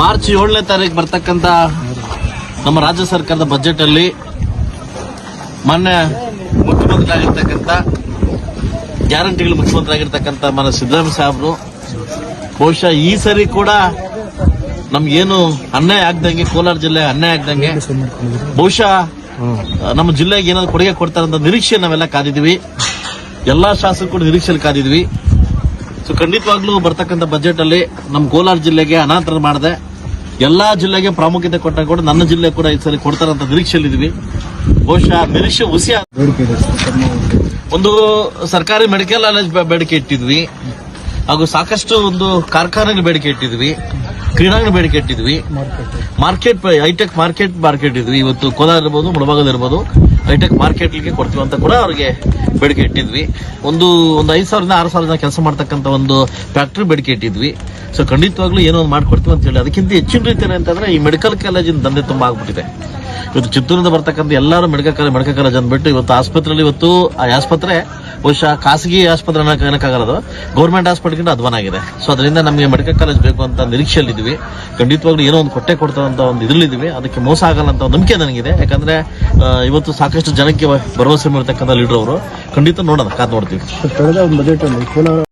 March ಏಳನೇ ತಾರೀಕು ಬರ್ತಕ್ಕಂತ ನಮ್ಮ ರಾಜ್ಯ ಸರ್ಕಾರದ ಬಜೆಟ್ ಅಲ್ಲಿ ಮಾನ್ಯ ಮುಖ್ಯಮಂತ್ರಿ ಆಗಿರ್ತಕ್ಕಂಥ ಗ್ಯಾರಂಟಿಗಳು ಮುಖ್ಯಮಂತ್ರಿ ಆಗಿರ್ತಕ್ಕಂಥ ಮನ ಸಿದ್ದರಾಮಯ್ಯ ಸಾಹೇಬರು, ಬಹುಶಃ ಈ ಸರಿ ಕೂಡ ನಮ್ಗೇನು ಅನ್ಯಾಯ ಆಗ್ದಂಗೆ, ಕೋಲಾರ ಜಿಲ್ಲೆ ಅನ್ಯಾಯ ಆಗ್ದಂಗೆ, ಬಹುಶಃ ನಮ್ಮ ಜಿಲ್ಲೆಗೆ ಏನಾದ್ರು ಕೊಡುಗೆ ಕೊಡ್ತಾರಂತ ನಿರೀಕ್ಷೆ ನಾವೆಲ್ಲ ಕಾದಿದ್ವಿ ಎಲ್ಲಾ ಶಾಸಕರು ನಿರೀಕ್ಷೆಯಲ್ಲಿ ಕಾದಿದ್ವಿ ಸೊ ಖಂಡಿತವಾಗ್ಲೂ ಬರ್ತಕ್ಕಂಥ ಬಜೆಟ್ ಅಲ್ಲಿ ನಮ್ಮ ಕೋಲಾರ ಜಿಲ್ಲೆಗೆ ಅನಾಥರ ಮಾಡಿದೆ. ಎಲ್ಲಾ ಜಿಲ್ಲೆಗೆ ಪ್ರಾಮುಖ್ಯತೆ ಕೊಟ್ಟಾಗ ಕೂಡ ನನ್ನ ಜಿಲ್ಲೆ ಕೂಡ ಈ ಸಲ ಕೊಡ್ತಾರಂತ ನಿರೀಕ್ಷೆಯಲ್ಲಿದ್ವಿ. ಬಹುಶಃ ನಿರೀಕ್ಷೆ ಹುಸಿ ಒಂದು ಸರ್ಕಾರಿ ಮೆಡಿಕಲ್ ಕಾಲೇಜ್ ಬೇಡಿಕೆ ಇಟ್ಟಿದ್ವಿ. ಹಾಗೂ ಸಾಕಷ್ಟು ಒಂದು ಕಾರ್ಖಾನೆಗೆ ಬೇಡಿಕೆ ಇಟ್ಟಿದ್ವಿ. ಕ್ರೀಡಾಂಗಣ ಬೇಡಿಕೆ ಇಟ್ಟಿದ್ವಿ. Market hi tech market market ಇದ್ವಿ. ಇವತ್ತು ಕೋಲಾರ ಇರ್ಬೋದು ಮುಳಬಾಗದ ಇರ್ಬೋದು ಹೈಟೆಕ್ ಮಾರ್ಕೆಟ್ಗೆ ಕೊಡ್ತೀವಿ ಅಂತ ಕೂಡ ಅವ್ರಿಗೆ ಬೇಡಿಕೆ ಇಟ್ಟಿದ್ವಿ. ಒಂದು ಒಂದು ಐದು ಸಾವಿರದಿಂದ ಆರು ಸಾವಿರ ಜನ ಕೆಲಸ ಮಾಡ್ತಕ್ಕಂಥ ಒಂದು ಫ್ಯಾಕ್ಟ್ರಿ ಬೇಡಿಕೆ ಇಟ್ಟಿದ್ವಿ. ಸೊ ಖಂಡಿತವಾಗ್ಲೂ ಏನೋ ಒಂದು ಮಾಡ್ಕೊಡ್ತೀವಿ ಅಂತ ಹೇಳಿ. ಅದಕ್ಕಿಂತ ಹೆಚ್ಚಿನ ರೀತಿ ಅಂತಂದ್ರೆ ಈ ಮೆಡಿಕಲ್ ಕಾಲೇಜಿನ ದಂಧೆ ತುಂಬಾ ಆಗ್ಬಿಟ್ಟಿದೆ. ಇವತ್ತು ಚಿತ್ತೂರಿಂದ ಬರ್ತಕ್ಕಂಥ ಎಲ್ಲರೂ ಮೆಡಿಕಲ್ ಕಾಲೇಜ್ ಮೆಡಿಕಲ್ ಕಾಲೇಜ್ ಅಂದ್ಬಿಟ್ಟು ಇವತ್ತು ಆಸ್ಪತ್ರೆಯಲ್ಲಿ ಇವತ್ತು ಆ ಆಸ್ಪತ್ರೆ ಬಹುಶಃ ಖಾಸಗಿ ಆಸ್ಪತ್ರೆ ಏನಕ್ಕಾಗಲ್ಲ ಗೌರ್ಮೆಂಟ್ ಹಾಸ್ಪಿಟಲ್ಗಿಂತ ಅಧ್ವಾನ ಆಗಿದೆ. ಸೊ ಅದರಿಂದ ನಮಗೆ ಮೆಡಿಕಲ್ ಕಾಲೇಜ್ ಬೇಕು ಅಂತ ನಿರೀಕ್ಷೆಯಲ್ಲಿದ್ವಿ ಖಂಡಿತವಾಗ್ಲೂ ಏನೋ ಒಂದು ಕೊಟ್ಟೆ ಕೊಡ್ತಾರಂತ ಒಂದು ಇದ್ರಲ್ಲಿದ್ವಿ ಅದಕ್ಕೆ ಮೋಸ ಆಗಲ್ಲ ಅಂತ ನಂಬಿಕೆ ನನಗಿದೆ. ಯಾಕಂದ್ರೆ ಇವತ್ತು ಸಾಕಷ್ಟು ಜನಕ್ಕೆ ಭರವಸೆ ಮಾಡಿರ್ತಕ್ಕಂಥ ಲೀಡರ್ ಅವರು. ಖಂಡಿತ ನೋಡೋಣ, ಕಾದ್ ನೋಡ್ತೀವಿ.